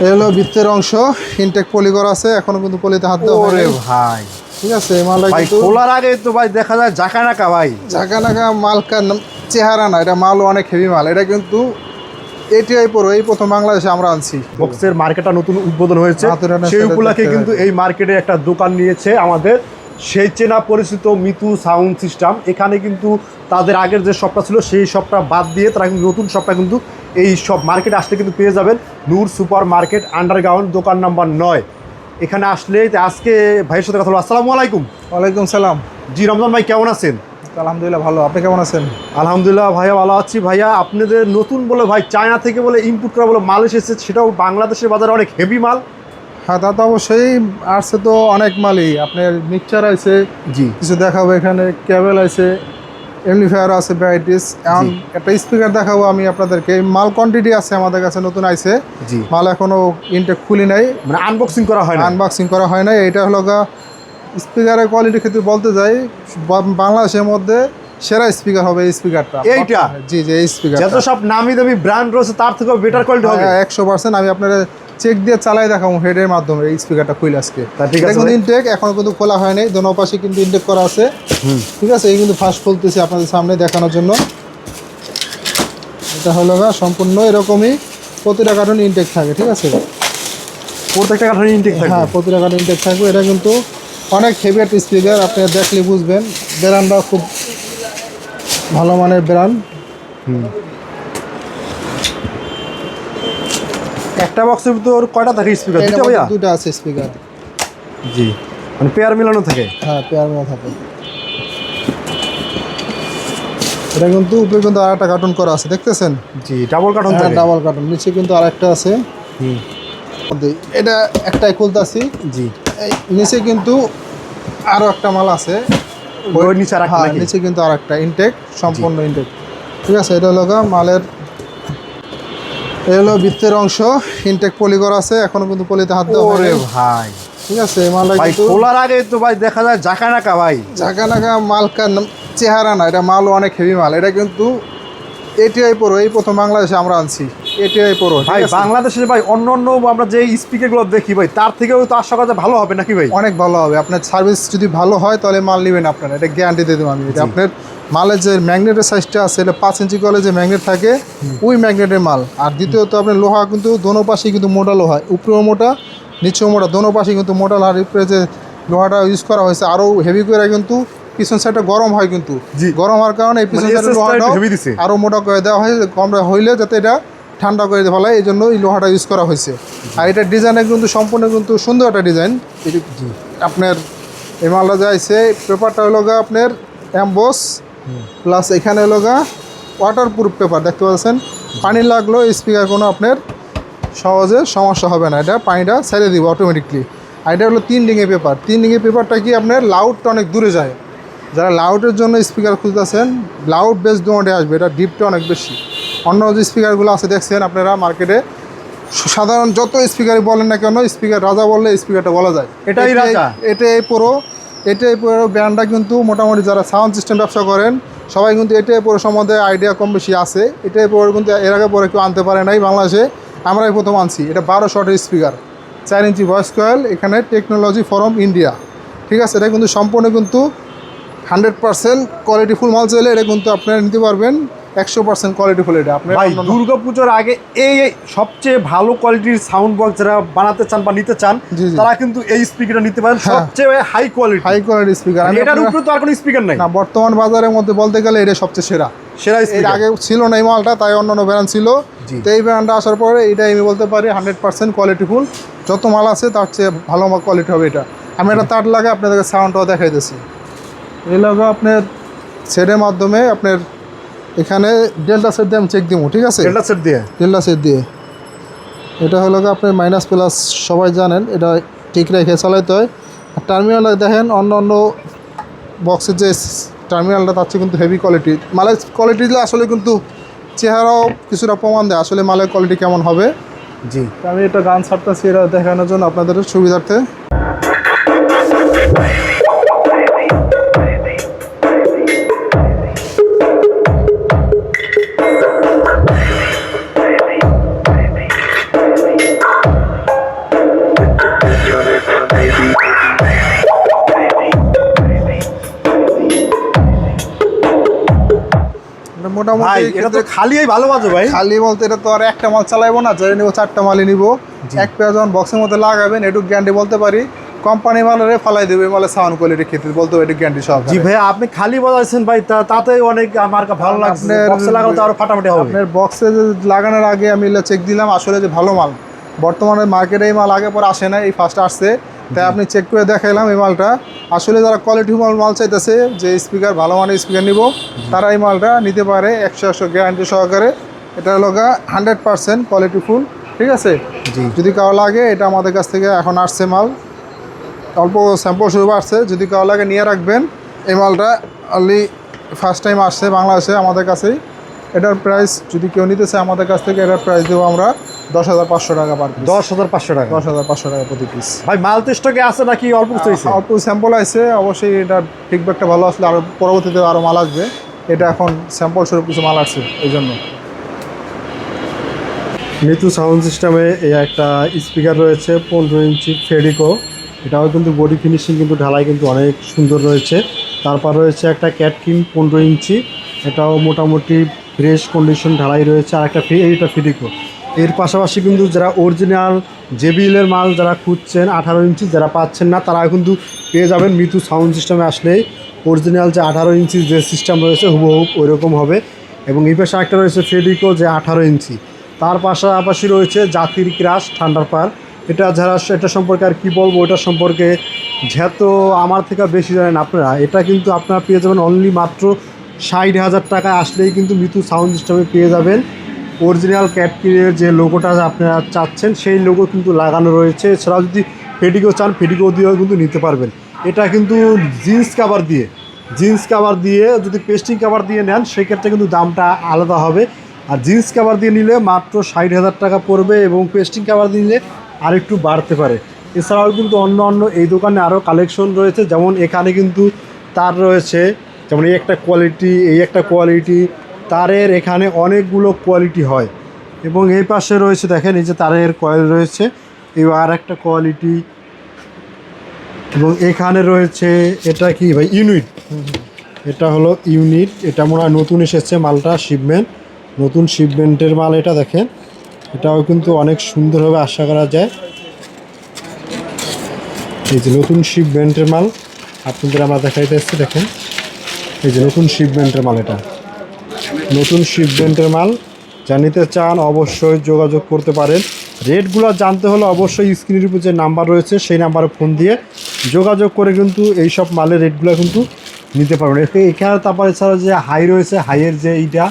হলো বৃত্তের অংশ। ইনটেক পলি করা আছে এখনও কিন্তু পলিতে হাত দেওয়া ওরে ভাই। ঠিক আছে মালটা কিন্তু খোলার আগে তো ভাই দেখা যায় জাকা নাকা ভাই ঝাঁকা নাকা মালকার চেহারা না এটা মালও অনেক হেভি মাল। এটা কিন্তু এটিআই পুরো এই প্রথম বাংলাদেশে আমরা আনছি। বক্সের মার্কেটটা নতুন উদ্বোধন হয়েছে। সেই উপলক্ষে কিন্তু এই মার্কেটে একটা দোকান নিয়েছে আমাদের। সেই চেনা পরিচিত মিতু সাউন্ড সিস্টেম। এখানে কিন্তু তাদের আগের যে শপটা ছিল সেই শপটা বাদ দিয়ে তারা কিন্তু নতুন শপটা কিন্তু এই সব মার্কেট আসলে কিন্তু পেয়ে যাবেন নূর সুপার মার্কেট আন্ডারগ্রাউন্ড দোকান নাম্বার নয়। এখানে আসলে আজকে ভাইয়ের সাথে কথা বলব। আসসালামু আলাইকুম। ওয়ালাইকুম সালাম। জি রমজান ভাই কেমন আছেন? আলহামদুলিল্লাহ ভালো। আপনি কেমন আছেন? আলহামদুলিল্লাহ ভাইয়া ভালো আছি। ভাইয়া আপনাদের নতুন বলে ভাই চায়না থেকে বলে ইম্পোর্ট করা বলে মাল এসেছে সেটাও বাংলাদেশের বাজারে অনেক হেভি মাল। হ্যাঁ তা তো অবশ্যই আসছে তো অনেক মালই। আপনার মিক্সচার আছে জি। কিছু দেখাবো এখানে কেবল আছে এমনিফায়ার আছে ভ্যারাইটিস এখন একটা স্পিকার দেখাবো আমি আপনাদেরকে। মাল কোয়ান্টিটি আছে আমাদের কাছে নতুন আইছে। জি। মাল এখনও ইনটেক খুলি নাই। মানে আনবক্সিং করা হয় না আনবক্সিং করা হয় নাই। এটা হলো গা স্পিকারের কোয়ালিটির ক্ষেত্রে বলতে যাই বাংলাদেশের মধ্যে সেরা স্পিকার হবে এই স্পিকারটা। এইটা? জি জি এই স্পিকার যত সব নামি দামি ব্র্যান্ড রয়েছে তার থেকেও বেটার কোয়ালিটি হবে? একশো পার্সেন্ট আমি আপনার চেক দিয়ে চালাই দেখাবো হেডের মাধ্যমে এই স্পিকারটা খুলে আজকে। কিন্তু ইনটেক এখনও কিন্তু খোলা হয়নি দোনো পাশে কিন্তু ইনটেক করা আছে। ঠিক আছে এই কিন্তু ফার্স্ট খুলতেছি আপনাদের সামনে দেখানোর জন্য। এটা হলো গা সম্পূর্ণ এরকমই প্রতিটা কার্টুন ইনটেক থাকে ঠিক আছে? প্রত্যেকটা কাঠানি ইনটেক হ্যাঁ প্রতিটা কার্টুন ইনটেক থাকবে। এটা কিন্তু অনেক হেভি একটা স্পিকার আপনি দেখলে বুঝবেন। ব্র্যান্ডটা খুব ভালো মানের ব্র্যান্ড একটা বক্সের ভিতর কয়টা থাকে স্পিকার দুটো ভাইয়া? দুটো আছে স্পিকার জি। মানে পেয়ার মিলানো থাকে? হ্যাঁ পেয়ার মেলা থাকে। এটা কিন্তু উপরে কিন্তু আর একটা কার্টুন করা আছে দেখতেছেন? জি ডাবল কার্টন হ্যাঁ থাকে। ডাবল কার্টুন নিচে কিন্তু আরেকটা আছে। হুম। এটা একটাই খুলতাছি। জি। এই নিচে কিন্তু আরও একটা মাল আছে। ওই নিচে আর একটা হ্যাঁ নিচে কিন্তু আরেকটা ইনটেক সম্পূর্ণ ইনটেক ঠিক আছে এটা হলো মালের এটা বৃত্তের অংশ ইনটেক পলি করা আছে এখনও কিন্তু পলিতে হাত দেওয়া ওরে ভাই। ঠিক আছে মালটা ভাই কিন্তু খোলার আগে তো ভাই দেখা যায় জাকা নাকা ভাই। ঝাঁকা নাকা মালকার নাম- চেহারা না এটা মালও অনেক হেভি মাল। এটা কিন্তু এটিআই পুরো এই প্রথম বাংলাদেশে আমরা আনছি। এটিআই পুরো ভাই বাংলাদেশের ভাই অন্য অন্য আমরা যে স্পিকারগুলো দেখি ভাই তার থেকেও তো আশা করা ভালো হবে নাকি ভাই? অনেক ভালো হবে। আপনার সার্ভিস যদি ভালো হয় তাহলে মাল নেবেন আপনারা। এটা গ্যারান্টি দিয়ে দেবো আমি। এটা আপনার মালের যে ম্যাগনেটের সাইজটা আছে এটা পাঁচ ইঞ্চি কলে যে ম্যাগনেট থাকে ওই ম্যাগনেটের মাল। আর দ্বিতীয়ত আপনার লোহা কিন্তু দোনো পাশেই কিন্তু মোটা লোহা উপরেও মোটা নিচেও মোটা দোনো পাশেই কিন্তু মোটা। লোহার উপরে যে লোহাটা ইউজ করা হয়েছে আরও হেভি করে কিন্তু পিছন সাইডটা গরম হয় কিন্তু। গরম হওয়ার কারণে এই পিছন সাইডের SS টা একটু লোহাটাও heavy দিছে। আরও মোটা করে দেওয়া হয় কম হইলে যাতে এটা ঠান্ডা করে ফেলায় এই জন্য এই লোহাটা ইউজ করা হয়েছে। আর এটা ডিজাইনে কিন্তু সম্পূর্ণ কিন্তু সুন্দর একটা ডিজাইন আপনার এই মালটা যাইছে পেপারটা হলো আপনার অ্যাম্বোস প্লাস এখানে হলো গা ওয়াটার প্রুফ পেপার দেখতে পাচ্ছেন? পানি লাগলেও স্পিকার কোনো আপনার সহজে সমস্যা হবে না। এটা পানিটা ছেড়ে দিব অটোমেটিকলি আর এটা হলো তিন ডিঙে পেপার তিন ডিঙে পেপারটা কি আপনার লাউডটা অনেক দূরে যায়। যারা লাউডের জন্য স্পিকার খুঁজতেছেন লাউড বেস দুমোটে আসবে। এটা ডিপটা অনেক বেশি। অন্য যে স্পিকারগুলো আছে দেখছেন আপনারা মার্কেটে সাধারণ যত স্পিকারই বলেন না কেন স্পিকার রাজা বললে স্পিকারটা বলা যায়। এটাই রাজা? এটাই পুরো এটাই পুরো ব্র্যান্ডটা কিন্তু মোটামুটি যারা সাউন্ড সিস্টেম ব্যবসা করেন, সবাই কিন্তু এটাই পুরো সম্বন্ধে আইডিয়া কম বেশি আছে। এটাই পরে কিন্তু এর আগে পরে কেউ আনতে পারে নাই বাংলাদেশে। আমরাই প্রথম আনছি। এটা বারো শটের স্পিকার চার ইঞ্চি ভয়েস কয়েল এখানে টেকনোলজি ফরম ইন্ডিয়া ঠিক আছে? এটা কিন্তু সম্পূর্ণ কিন্তু হান্ড্রেড পার্সেন্ট কোয়ালিটি ফুল মাল চাইলে এটা কিন্তু আপনারা নিতে পারবেন। একশো পার্সেন্ট কোয়ালিটি ফুল এটা। আপনার ভাই দুর্গা পুজোর আগে এই সবচেয়ে ভালো কোয়ালিটির সাউন্ড বক্স যারা বানাতে চান বা নিতে চান। তারা কিন্তু এই স্পিকারটা নিতে পারেন। হ্যাঁ। সবচেয়ে high quality high quality speaker এটার উপরে তো আর কোনো স্পিকার নাই। না বর্তমান বাজারের মধ্যে বলতে গেলে এটা সবচেয়ে সেরা। সেরা এর আগে ছিল না এই মালটা তাই অন্য অন্য ব্র্যান্ড ছিল। তো এই ব্র্যান্ডটা আসার পরে এটাই আমি বলতে পারি হান্ড্রেড পার্সেন্ট কোয়ালিটিফুল যত মাল আছে তার চেয়ে ভালো কোয়ালিটি হবে এটা। আমি একটা তার লাগে আপনাদেরকে সাউন্ডটাও দেখাইতেছি। এই লাগো আপনার সেটের মাধ্যমে আপনার এখানে ডেল্টা সেট দিয়ে আমি চেক দিব ঠিক আছে? এটা সেট দিয়ে? ডেল্টা সেট দিয়ে। এটা হলো গিয়ে আপনার মাইনাস প্লাস সবাই জানেন এটা ঠিক রেখে চালাইতে হয়। আর টার্মিনাল দেখেন অন্য অন্য বক্সের যে টার্মিনালটা তার চেয়ে কিন্তু হেভি কোয়ালিটি মালের কোয়ালিটি দিলে আসলে কিন্তু চেহারাও কিছুটা প্রমাণ দেয় আসলে মালের কোয়ালিটি কেমন হবে। জি। আমি এটা গান ছাড়তেছি এটা দেখানোর জন্য আপনাদের সুবিধার্থে। মোটামুটি এটা তো খালি এই ভালো বাজে ভাই। খালি বলতে এটা তো আর একটা মাল চালাইবো না যাই নিবো চারটা মালই নিবো। এক যখন বক্সের মধ্যে লাগাবেন একটু গ্যারান্টি বলতে পারি কোম্পানি মালের ফালাই দেবে মালে সাউন্ড কোয়ালিটি ক্ষেত্রে বলতে একটু গ্যারান্টি সহ জি ভাই আপনি খালি বাজাইছেন ভাই তা- তাতে অনেক আমার ভালো লাগছে। বক্সে লাগালে তো আরও ফাটাফাটি হবে। আপনার বক্সে লাগানোর আগে আমি চেক দিলাম আসলে যে ভালো মাল। বর্তমানে মার্কেটে এই মাল আগে পরে আসে না এই ফার্স্ট আসছে। তাই আপনি চেক করে দেখাইলাম এই মালটা। আসলে যারা কোয়ালিটি মাল মাল চাইতেছে যে স্পিকার ভালো মানের স্পিকার নিব তারা এই মালটা নিতে পারে একশো একশো গ্যারান্টি সহকারে। এটা হলো হান্ড্রেড পার্সেন্ট কোয়ালিটি ফুল ঠিক আছে? জি। যদি কারও লাগে এটা আমাদের কাছ থেকে এখন আসছে মাল। অল্প স্যাম্পল শুরু আসছে যদি কারও লাগে নিয়ে রাখবেন। এই মালটা অনলি ফার্স্ট টাইম আসছে বাংলাদেশে আমাদের কাছেই। এটার প্রাইস যদি কেউ নিতেছে আমাদের কাছ থেকে এটার প্রাইস দেবো আমরা। দশ হাজার পাঁচশো টাকা পার দশ হাজার পাঁচশো টাকা। দশ হাজার পাঁচশো টাকা প্রতি পিস ভাই মাল তো স্টকে আছে নাকি অল্প কিছু অল্প স্যাম্পল আছে অবশ্যই এটার ফিডব্যাকটা ভালো আসলে আরও পরবর্তীতে আরও মাল আসবে। এটা এখন স্যাম্পল স্বরূপ কিছু মাল আসছে এই জন্য। মিতু সাউন্ড সিস্টেমে এই একটা স্পিকার রয়েছে পনেরো ইঞ্চি ফেডিকো এটাও কিন্তু বডি ফিনিশিং কিন্তু ঢালাই কিন্তু অনেক সুন্দর রয়েছে। তারপর রয়েছে একটা ক্যাটকিন পনেরো ইঞ্চি। এটাও মোটামুটি ফ্রেশ কন্ডিশন ঢালাই রয়েছে। আর একটা এইটা ফিডিকো এর পাশাপাশি কিন্তু যারা অরিজিনাল জেবিএলের মাল যারা খুঁজছেন, আঠারো ইঞ্চি যারা পাচ্ছেন না, তারা কিন্তু পেয়ে যাবেন মিতু সাউন্ড সিস্টেমে আসলেই। অরিজিনাল যে আঠারো ইঞ্চি যে সিস্টেম রয়েছে, হুবহু ওই রকম হবে। এবং এই পাশে একটা রয়েছে ফেডিকো যে আঠারো ইঞ্চি। তার পাশাপাশি রয়েছে জাতির ক্রাশ ঠান্ডার পার এটা যারা এটা সম্পর্কে আর কি বলব? এটা সম্পর্কে যেহেতু আমার থেকে বেশি জানেন আপনারা। এটা কিন্তু আপনারা পেয়ে যাবেন অনলি মাত্র ষাট হাজার টাকা আসলেই কিন্তু মিতু সাউন্ড সিস্টেমে পেয়ে যাবেন। অরিজিনাল ক্যাটকিনের যে লোগোটা আপনারা চাচ্ছেন, সেই লোগো কিন্তু লাগানো রয়েছে। এছাড়াও যদি ফেডিকো চান ফেডিকো দিয়েও কিন্তু নিতে পারবেন। এটা কিন্তু জিন্স কাভার দিয়ে। জিন্স কাভার দিয়ে যদি পেস্টিং কাভার দিয়ে নেন, সেক্ষেত্রে কিন্তু দামটা আলাদা হবে। আর জিন্স কাভার দিয়ে নিলে মাত্র ষাট হাজার টাকা পড়বে এবং পেস্টিং কাভার দিয়ে নিলে আরেকটু বাড়তে পারে। এছাড়াও কিন্তু অন্য অন্য এই দোকানে আরও কালেকশন রয়েছে। যেমন এখানে কিন্তু তার রয়েছে, যেমন এই একটা কোয়ালিটি এই একটা কোয়ালিটি তারের এখানে অনেকগুলো কোয়ালিটি হয়। এবং এই পাশে রয়েছে দেখেন, এই যে তারের কয়েল রয়েছে, এই আর একটা কোয়ালিটি এবং এখানে রয়েছে, এটা কি ভাই? ইউনিট এটা হলো ইউনিট এটা মনে হয় নতুন এসেছে মালটা শিপমেন্ট নতুন শিপমেন্টের মাল এটা দেখেন। এটাও কিন্তু অনেক সুন্দরভাবে আশা করা যায়। এই যে নতুন শিপমেন্টের মাল, আপনাদের আমরা দেখাইতে এসেছি দেখেন। এই যে নতুন শিপমেন্টের মাল এটা। নতুন শিপমেন্টের মাল। যা নিতে চান অবশ্যই যোগাযোগ করতে পারেন। রেটগুলো জানতে হলে অবশ্যই স্ক্রিনের উপর যে নাম্বার রয়েছে, সেই নাম্বারে ফোন দিয়ে যোগাযোগ করে কিন্তু এই সব মালের রেটগুলো কিন্তু নিতে পারবেন। এখানে তারপরে এছাড়া যে হাই রয়েছে হাইয়ের যে এইটা